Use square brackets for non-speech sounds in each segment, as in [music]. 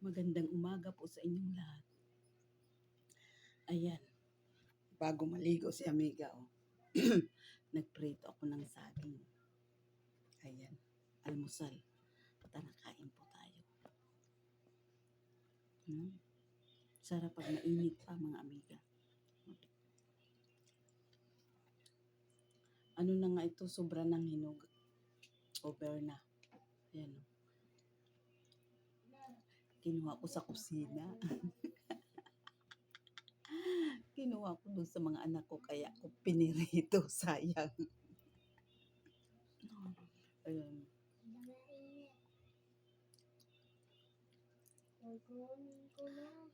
Magandang umaga po sa inyong lahat. Ayan, bago maligo si Amiga, oh. [clears throat] nagprito ako ng saging. Ayan, almusal. Tara, kain po tayo. Hmm? Sarap pag mainit pa, mga amiga. Ano na nga ito, sobra ng hinog. Over na. Ayan, oh. Kinuha ko sa kusina. [laughs] Kinuha ko dun sa mga anak ko, kaya ko pinirito, [laughs] sayang. Ayun.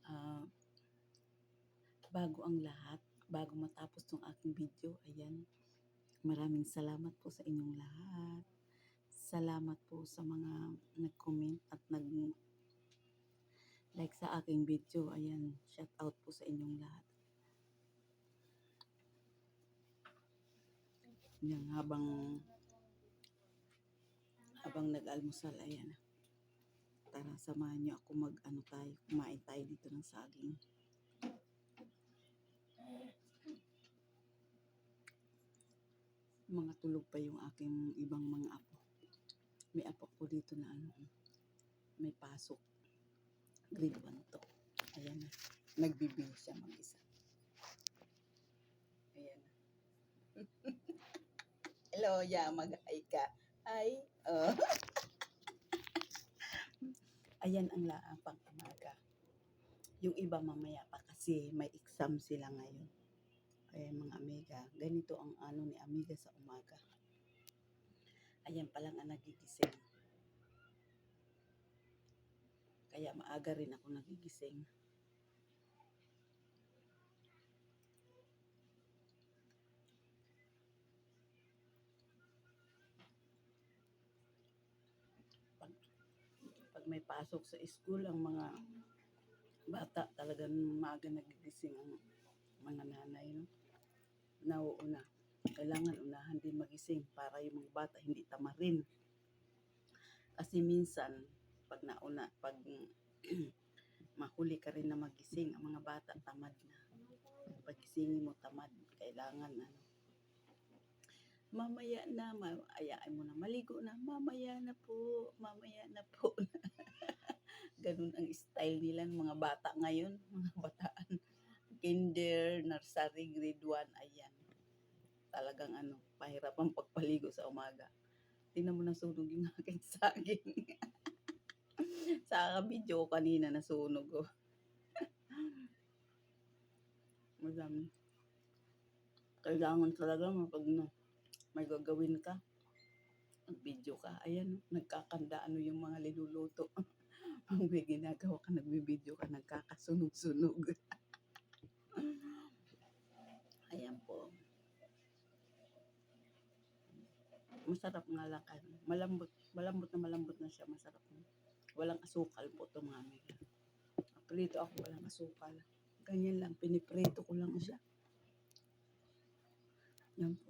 Ah, bago ang lahat, bago matapos tong aking video, ayan, maraming salamat po sa inyong lahat. Salamat po sa mga nag-comment at nag like sa aking video. Ayan, shout out po sa inyong lahat. Yan, habang habang nag-almusal, ayan. Tara, samahan niyo ako mag, ano tayo, kumain tayo dito ng saging. Mga tulog pa yung aking ibang mga apo. May apo ko dito na ano, may pasok. Grade 1 to. Ayan na. Nagbibihis siya mag-isa. Ayan na. [laughs] Hello, ya, mag-hi ka. Hi. Oh. [laughs] Ayan ang laapang umaga. Yung iba mamaya pa kasi may exam sila ngayon. Ayan mga amiga. Ganito ang ano ni amiga sa umaga. Ayan pa lang ang nagigising. Kaya maaga rin ako nagigising. Pag, pag may pasok sa school, ang mga bata talagang maaga nagigising ang mga nanay. No? Nauuna. Kailangan unahan din magising para yung mga bata hindi tamarin. Kasi minsan, pag nauna, pag [clears throat] mahuli ka rin na magising, ang mga bata tamad na. Pagisingin mo tamad, kailangan ano. Mamaya na, ma- ayain mo na maligo na, mamaya na po, mamaya na po. [laughs] Ganun ang style nila ng mga bata ngayon, [laughs] mga bataan. Kinder, nursery, grade 1, ayan. Talagang ano, pahirap ang pagpaligo sa umaga. Tingnan mo nasunog yung [laughs] aking saging. [laughs] sa video kanina nasunog [laughs] ko. Madami. Kailangan talaga pag na, may gagawin ka, mag-video ka. Ayan, nagkakanda ano yung mga niluluto. [laughs] Pag may ginagawa ka, nagbibideo ka, nagkakasunog-sunog. Ayan po. Masarap nga lang. ano, Malambot, malambot na malambot na siya. Masarap na. Walang asukal po ito mga amiga. Prito ako walang asukal. Ganyan lang, piniprito ko lang siya. Yan po.